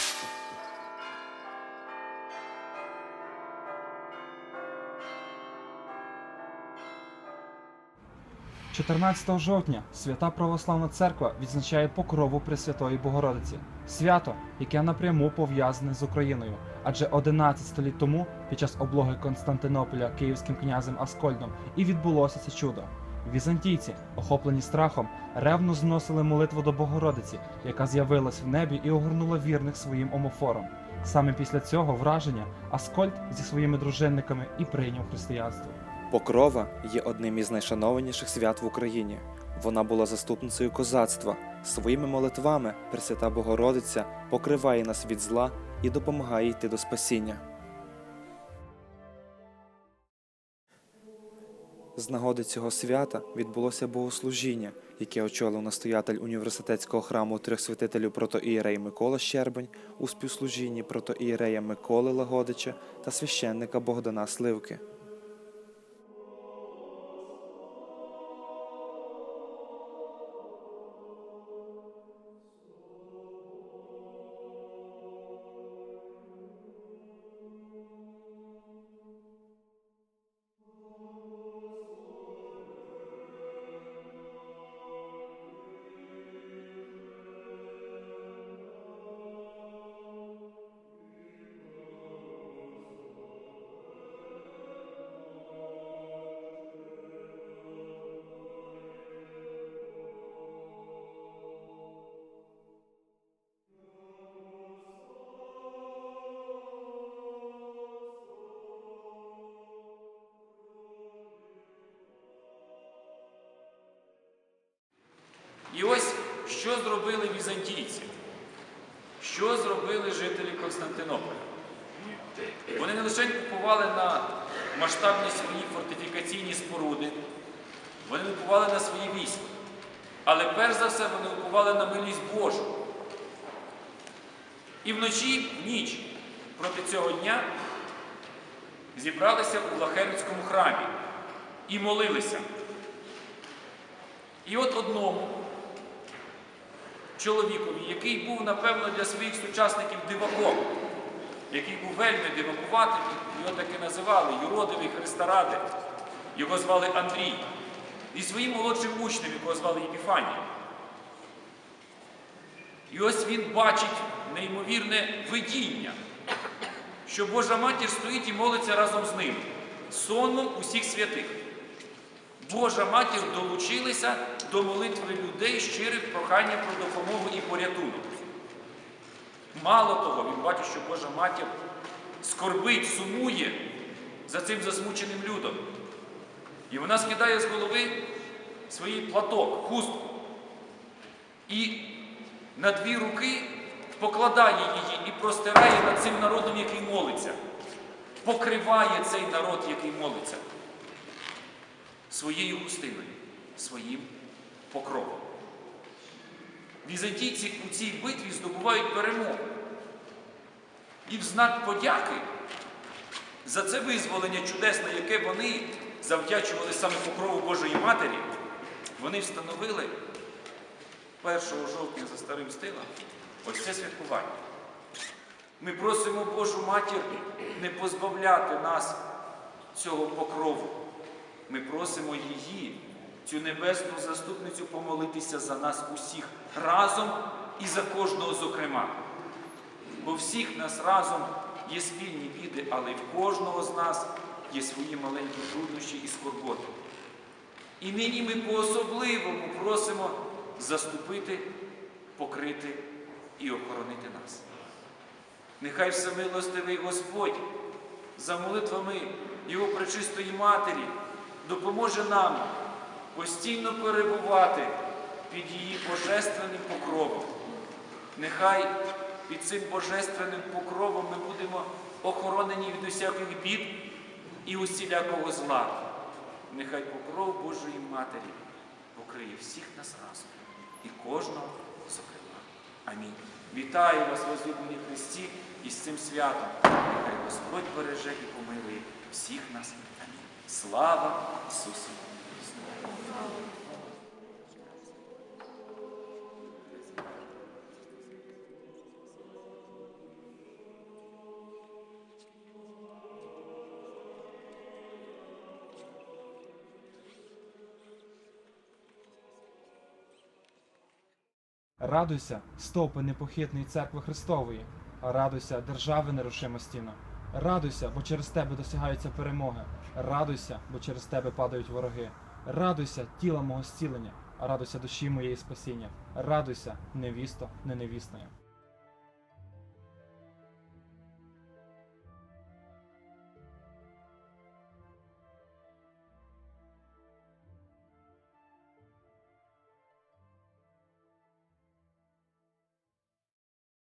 – 14 жовтня Свята Православна Церква відзначає покрову Пресвятої Богородиці, свято, яке напряму пов'язане з Україною, адже 11 століть тому, під час облоги Константинополя київським князем Аскольдом, і відбулося це чудо. Візантійці, охоплені страхом, ревно зносили молитву до Богородиці, яка з'явилась в небі і огорнула вірних своїм омофором. Саме після цього враження Аскольд зі своїми дружинниками і прийняв християнство. Покрова є одним із найшанованіших свят в Україні. Вона була заступницею козацтва. Своїми молитвами Пресвята Богородиця покриває нас від зла і допомагає йти до спасіння. З нагоди цього свята відбулося богослужіння, яке очолив настоятель університетського храму трьох святителів протоієрей Микола Щербень у співслужінні протоієрея Миколи Лагодича та священника Богдана Сливки. І ось що зробили візантійці, що зробили жителі Константинополя. Вони не лише купували на масштабні свої фортифікаційні споруди, вони купували на свої війська. Але перш за все вони купували на милість Божу. І вночі, ніч проти цього дня зібралися у Влахеринському храмі і молилися. І от одному чоловікові, який був, напевно, для своїх сучасників диваком, який був вельми дивакуватим, його таки називали юродивий Христа його звали Андрій, і своїм молодшим учнем, якого звали Єпіфанія. І ось він бачить неймовірне видіння, що Божа матір стоїть і молиться разом з ним, сонмом усіх святих. Божа матір долучилася до молитви людей щирих прохання про допомогу і порятунок. Мало того, він бачить, що Божа матір скорбить, сумує за цим засмученим людом. І вона скидає з голови свій платок, хустку. І на дві руки покладає її і простирає над цим народом, який молиться. Покриває цей народ, який молиться своєю густиною, своїм покровом. Візантійці у цій битві здобувають перемогу. І в знак подяки за це визволення чудесне, яке вони завдячували саме покрову Божої Матері, вони встановили 1 жовтня за старим стилем ось це святкування. Ми просимо Божу Матір не позбавляти нас цього покрову. Ми просимо її, цю небесну заступницю, помолитися за нас усіх разом і за кожного зокрема. Бо всіх нас разом є спільні біди, але в кожного з нас є свої маленькі труднощі і скорботи. І нині ми по-особливому просимо заступити, покрити і охоронити нас. Нехай всемилостивий Господь за молитвами Його пречистої Матері допоможе нам постійно перебувати під її божественним покровом. Нехай під цим божественним покровом ми будемо охоронені від усяких бід і усілякого зла. Нехай покров Божої Матері покриє всіх нас разом і кожного зокрема. Амінь. Вітаю вас, возлюблені Христі, із цим святом. Нехай Господь береже і помилує всіх нас. Амінь. Слава Ісусу Радуйся, стопи непохитної церкви Христової, радуйся держави нерушимо стіна. Радуйся, бо через тебе досягаються перемоги. Радуйся, бо через тебе падають вороги. Радуйся, тіла мого зцілення, радуйся душі моєї спасіння. Радуйся, невісто, не невісною.